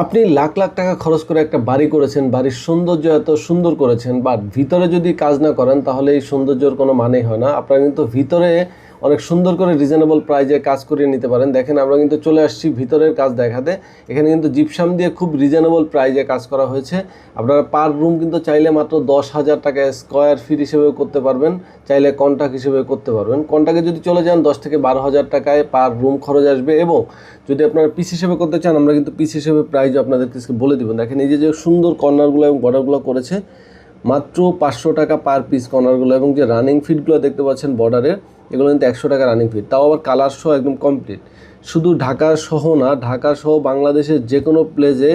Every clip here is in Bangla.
আপনি লাখ লাখ টাকা খরচ করে একটা বাড়ি করেছেন, বাড়ির সৌন্দর্য এত সুন্দর করেছেন বা ভিতরে যদি কাজ না করেন তাহলে এই সৌন্দর্যর কোনো মানেই হয় না। আপনারা কিন্তু ভিতরে অনেক সুন্দর করে রিজনেবল প্রাইজে কাজ করিয়ে নিতে পারেন। দেখেন, আমরা কিন্তু চলে আসছি ভিতরের কাজ দেখাতে। এখানে কিন্তু জিপসাম দিয়ে খুব রিজনেবল প্রাইজে কাজ করা হয়েছে। আপনারা পার রুম কিন্তু চাইলে মাত্র দশ হাজার টাকা স্কোয়ার ফিট হিসেবেও করতে পারবেন। চাইলে কন্ট্রাক্ট হিসেবে করতে পারবেন। কন্ট্রাক্টে যদি চলে যান, দশ থেকে বারো হাজার টাকায় পার রুম খরচ আসবে এবং যদি আপনারা পিস হিসেবে করতে চান, আমরা কিন্তু পিস হিসেবে প্রাইজও আপনাদেরকে বলে দেবেন দেখেন, এই যে যে সুন্দর কর্নারগুলো এবং বর্ডারগুলো করেছে, মাত্র পাঁচশো টাকা পার পিস কর্নারগুলো এবং যে রানিং ফিটগুলো দেখতে পাচ্ছেন বর্ডারের এগুলো কিন্তু একশো টাকা রানিং ফিট তাও আবার কালার সহ একদম কমপ্লিট শুধু ঢাকা সহ না, ঢাকা সহ বাংলাদেশের যে কোনো প্লেসে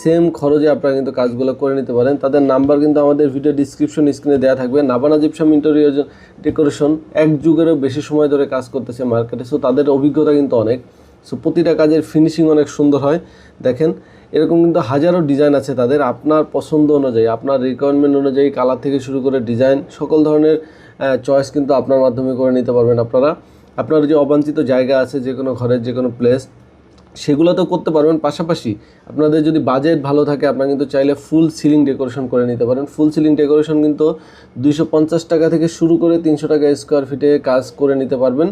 সেম খরচে আপনারা কিন্তু কাজগুলো করে নিতে পারেন। তাদের নাম্বার কিন্তু আমাদের ভিডিও ডিসক্রিপশন স্ক্রিনে দেওয়া থাকবে। নাবানা জিপসাম ইন্টেরিয়র ডেকোরেশন এক যুগেরও বেশি সময় ধরে কাজ করতেছে মার্কেটে সো তাদের অভিজ্ঞতা কিন্তু অনেক। সো প্রতিটা কাজের ফিনিশিং অনেক সুন্দর হয়। দেখেন, এরকম কিন্তু হাজারো ডিজাইন আছে তাদের। আপনার পছন্দ অনুযায়ী, আপনার রিকোয়ারমেন্ট অনুযায়ী কালার থেকে শুরু করে ডিজাইন সকল ধরনের চয়েস কিন্তু আপনার মাধ্যমে করে নিতে পারবেন আপনারা। আপনার যে অবাঞ্ছিত জায়গা আছে, যে কোনো ঘরের যে কোনো প্লেস সেগুলো তো করতে পারবেন। পাশাপাশি আপনাদের যদি বাজেট ভালো থাকে, আপনারা কিন্তু চাইলে ফুল সিলিং ডেকোরেশন করে নিতে পারেন। ফুল সিলিং ডেকোরেশন কিন্তু দুইশো পঞ্চাশ টাকা থেকে শুরু করে তিনশো টাকা স্কোয়ার ফিটে কাজ করে নিতে পারবেন।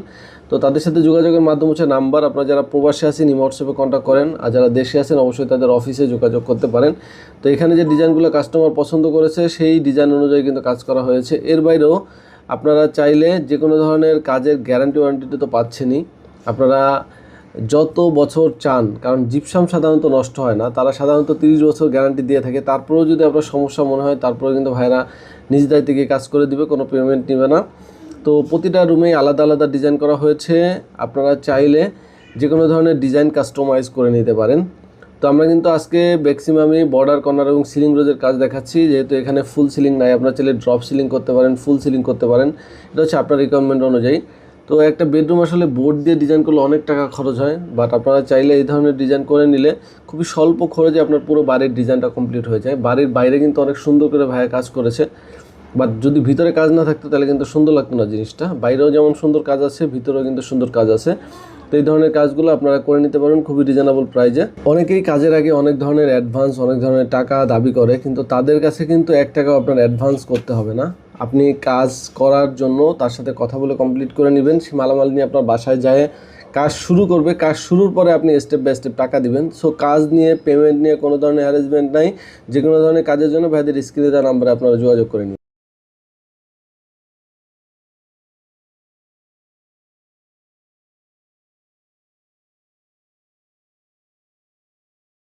তো তাদের সাথে যোগাযোগের মাধ্যম হচ্ছে নাম্বার। আপনারা যারা প্রবাসে আছেন ইমো হোয়াটসঅ্যাপে কন্ট্যাক্ট করেন। আর যারা দেশে আছেন, অবশ্যই তাদের অফিসে যোগাযোগ করতে পারেন। তো এখানে যে ডিজাইনগুলো কাস্টমার পছন্দ করেছে, সেই ডিজাইন অনুযায়ী কিন্তু কাজ করা হয়েছে। এর বাইরেও আপনারা চাইলে যে কোনো ধরনের কাজের গ্যারান্টি ওয়ারেন্টিটা তো পাচ্ছেনই। আপনারা যত বছর চান, কারণ জিপসাম সাধারণত নষ্ট হয় না, তারা সাধারণত তিরিশ বছর গ্যারান্টি দিয়ে থাকে। তারপরেও যদি আপনার সমস্যা মনে হয় তারপরেও কিন্তু ভাইরা নিজ দায়িত্বে গিয়ে কাজ করে দিবে, কোনো পেমেন্ট নেবে না। তো প্রতিটা রুমেই আলাদা আলাদা ডিজাইন করা হয়েছে। আপনারা চাইলে যে কোনো ধরনের ডিজাইন কাস্টমাইজ করে নিতে পারেন। তো আমরা কিন্তু আজকে ম্যাক্সিমামই বর্ডার কর্নার এবং সিলিং রোজের কাজ দেখাচ্ছি। যেহেতু এখানে ফুল সিলিং নাই, আপনারা চাইলে ড্রপ সিলিং করতে পারেন ফুল সিলিং করতে পারেন। এটা হচ্ছে আপনার রিকোয়ারমেন্ট অনুযায়ী। তো একটা বেডরুম আসলে বোর্ড দিয়ে ডিজাইন করলে অনেক টাকা খরচ হয় বাট আপনারা চাইলে এই ধরনের ডিজাইন করে নিলে খুবই স্বল্প খরচে আপনার পুরো বাড়ির ডিজাইনটা কমপ্লিট হয়ে যায়। বাড়ির বাইরে কিন্তু অনেক সুন্দর করে ভাইয়া কাজ করেছে। বাট যদি ভিতরে কাজ না থাকতো তাহলে কিন্তু সুন্দর লাগতো না জিনিসটা। বাইরেও যেমন সুন্দর কাজ আছে, ভিতরেও কিন্তু সুন্দর কাজ আছে। তো এই ধরনের কাজগুলো আপনারা করে নিতে পারেন খুবই রিজনেবল প্রাইজে অনেকেই কাজের আগে অনেক ধরনের অ্যাডভান্স অনেক ধরনের টাকা দাবি করে, কিন্তু তাদের কাছে কিন্তু এক টাকাও আপনার অ্যাডভান্স করতে হবে না। আপনি কাজ করার জন্য তার সাথে কথা বলে কমপ্লিট করে নেবেন, সে মালামাল নিয়ে আপনার বাসায় যায়, কাজ শুরু করবে, কাজ শুরুর পরে আপনি স্টেপ বাই স্টেপ টাকা দিবেন। সো কাজ নিয়ে পেমেন্ট নিয়ে কোনো ধরনের অ্যারেঞ্জমেন্ট নাই যে কোনো ধরনের কাজের জন্য ভাইদের স্ক্রিনে দেওয়া নাম্বারে আপনারা যোগাযোগ করে নিন।